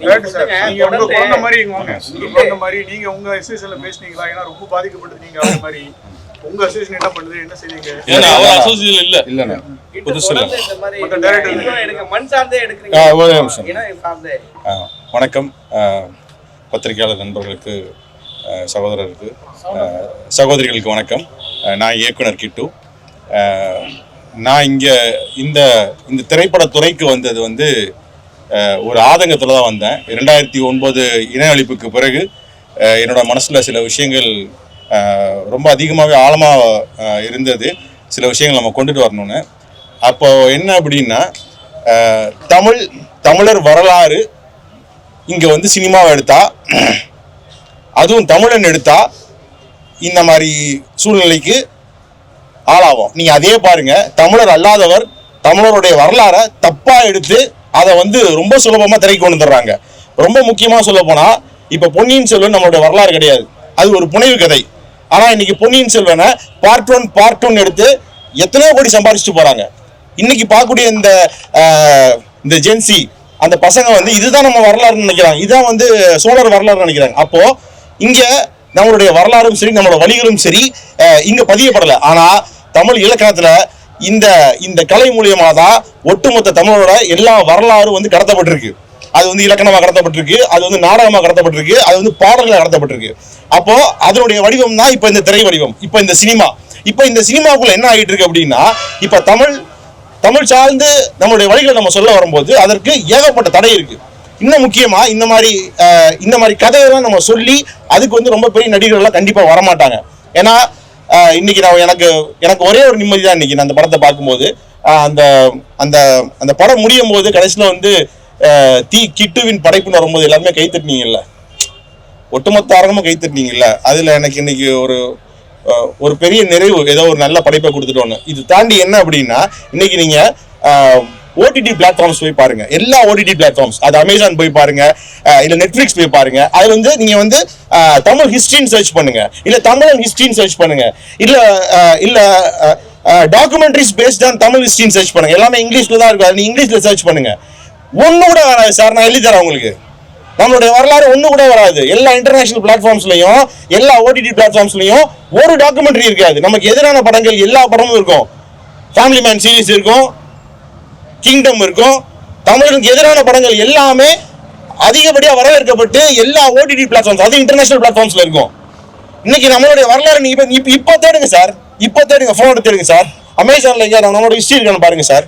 நீங்க உங்க தொடர்ந்து- குழந்தை மாதிரி இங்க வாங்க. உங்க குழந்தை மாதிரி நீங்க உங்க அசோசியேஷன்ல பேசுனீங்களா? ஏன்னா ரொம்ப பாதிக்கப்பட்டது நீங்க அதே மாதிரி. உங்க அசோசியேஷன் என்ன பண்ணுது? என்ன செய்வீங்க ஏன்னா அவர் அசோசியேஷன் இல்ல. இனம் சார்ந்தே ஆ, வணக்கம். பத்திரிகையாளர் நண்பர்களுக்கு சகோதரருக்கு சகோதரிகளுக்கு வணக்கம். நான் இயக்குனர் கிட்டு. நான் இங்கே இந்த இந்த திரைப்படத் துறைக்கு வந்தது வந்து ஒரு ஆதங்கத்தில் தான் வந்தேன். ரெண்டாயிரத்தி ஒன்பது இன அழிப்புக்கு பிறகு என்னோடய என்னோட மனசில் சில விஷயங்கள் ரொம்ப அதிகமாகவே ஆழமாக இருந்தது. சில விஷயங்கள் நம்ம கொண்டுட்டு வரணும்னு. அப்போது என்ன அப்படின்னா தமிழ் தமிழர் வரலாறு இங்கே வந்து சினிமாவை எடுத்தா அதுவும் தமிழன் எடுத்தா இந்த மாதிரி சூழ்நிலைக்கு ஆளாகும். நீங்கள் அதே பாருங்கள் தமிழர் அல்லாதவர் தமிழருடைய வரலாறை தப்பாக எடுத்து அதை வந்து ரொம்ப சுலபமாக திரைக்கு கொண்டு வந்துடுறாங்க. ரொம்ப முக்கியமாக சொல்ல போனால் இப்போ பொன்னியின் செல்வன் நம்மளுடைய வரலாறு கிடையாது. அது ஒரு புனைவு கதை. ஆனால் இன்னைக்கு பொன்னியின் செல்வனை பார்ட் ஒன் பார்ட் ஒன் எடுத்து எத்தனையோ கோடி சம்பாதிச்சுட்டு போகிறாங்க இன்னைக்கு பார்க்கக்கூடிய இந்த இந்த ஜென்சி அந்த பசங்க வந்து இதுதான் நம்ம வரலாறுன்னு நினைக்கிறாங்க. இதுதான் வந்து சோழர் வரலாறு நினைக்கிறாங்க. அப்போ இங்கே நம்மளுடைய வரலாறும் சரி நம்மளோட வழிகளும் சரி இங்கே பதியப்படலை. ஆனால் தமிழ் இலக்கணத்தில் இந்த இந்த கலை மூலியமாக தான் ஒட்டுமொத்த தமிழோட எல்லா வரலாறும் வந்து கடத்தப்பட்டிருக்கு. அது வந்து இலக்கணமாக கடத்தப்பட்டிருக்கு அது வந்து நாடகமாக கடத்தப்பட்டிருக்கு அது வந்து பாடல்களாக கடத்தப்பட்டிருக்கு. அப்போ அதனுடைய வடிவம் தான் இப்போ இந்த திரை வடிவம் இப்போ இந்த சினிமா. இப்போ இந்த சினிமாவுக்குள்ள என்ன ஆகிட்டு இருக்கு அப்படின்னா இப்போ தமிழ் தமிழ் சார்ந்து நம்மளுடைய வழிகளை நம்ம சொல்ல வரும்போது அதற்கு ஏகப்பட்ட தடை இருக்கு. இன்னும் முக்கியமா இந்த மாதிரி இந்த மாதிரி கதையெல்லாம் நம்ம சொல்லி அதுக்கு வந்து ரொம்ப பெரிய நடிகர்கள்லாம் கண்டிப்பாக வரமாட்டாங்க. ஏன்னா இன்னைக்கு நான் எனக்கு எனக்கு ஒரே ஒரு நிம்மதி தான் இன்னைக்கு. நான் அந்த படத்தை பார்க்கும்போது அந்த அந்த அந்த படம் முடியும் போது கடைசியில் வந்து தீ தி கிட்டுவின் படைப்புன்னு வரும்போது எல்லாருமே கை தட்டினீங்கல்ல ஒட்டுமொத்த அரங்கமும் கை தட்டினீங்கல்ல அதில் எனக்கு இன்னைக்கு ஒரு ஒரு பெரிய நிறைவு ஏதோ ஒரு நல்ல படைப்பை கொடுத்துட்டோன்னு. இது தாண்டி என்ன அப்படின்னா இன்னைக்கு நீங்கள் ஓடிடி பிளாட்ஃபார்ம்ஸ் போய் பாருங்க. எல்லா ஓடிடி பிளாட்ஃபார்ம்ஸ் அது அமேசான் போய் பாருங்க இல்ல நெட்ஃபிளிக்ஸ் போய் பாருங்க. அது வந்து நீங்க வந்து தமிழ் ஹிஸ்டரின்னு சர்ச் பண்ணுங்க. இல்ல தமிழன் ஹிஸ்டரின்னு சர்ச் பண்ணுங்க. இல்ல இல்ல டாக்குமெண்ட்ரிஸ் பேஸ்ட் ஆன் தமிழ் ஹிஸ்டரின்னு சர்ச் பண்ணுங்க. எல்லாமே இங்கிலீஷ்ல தான் இருக்கும். நீ இங்கிலீஷ்ல சர்ச் பண்ணுங்க. ஒன்னு கூட வராது சார் நான் எழுதி தரேன் உங்களுக்கு. நம்மளுடைய வரலாறு ஒன்று கூட வராது. எல்லா இன்டர்நேஷனல் பிளாட்ஃபார்ம்ஸ்லையும் எல்லா ஓடிடி பிளாட்ஃபார்ம்ஸ்லையும் ஒரு டாக்குமெண்ட்ரி இருக்காது. நமக்கு எதிரான படங்கள் எல்லா படமும் இருக்கும். ஃபேமிலி மேன் சீரீஸ் இருக்கும். கிங்டம் இருக்கும். தமிழருக்கு எதிரான படங்கள் எல்லாமே அதிகப்படியாக வரவேற்கப்பட்டு எல்லா ஓடிடி பிளாட்ஃபார்ம்ஸ் அது இன்டர்நேஷனல் பிளாட்ஃபார்ம்ஸில் இருக்கும். இன்னைக்கு நம்மளுடைய வரலாறு நீங்க இப்ப- இப்போ தேடுங்க சார். இப்போ தேடுங்க ஃபோன் எடுத்து தேடுங்க சார். அமேசான்ல எங்கேயாவது நம்மளோட ஹிஸ்ட்ரி இருக்கான்னு பாருங்க சார்.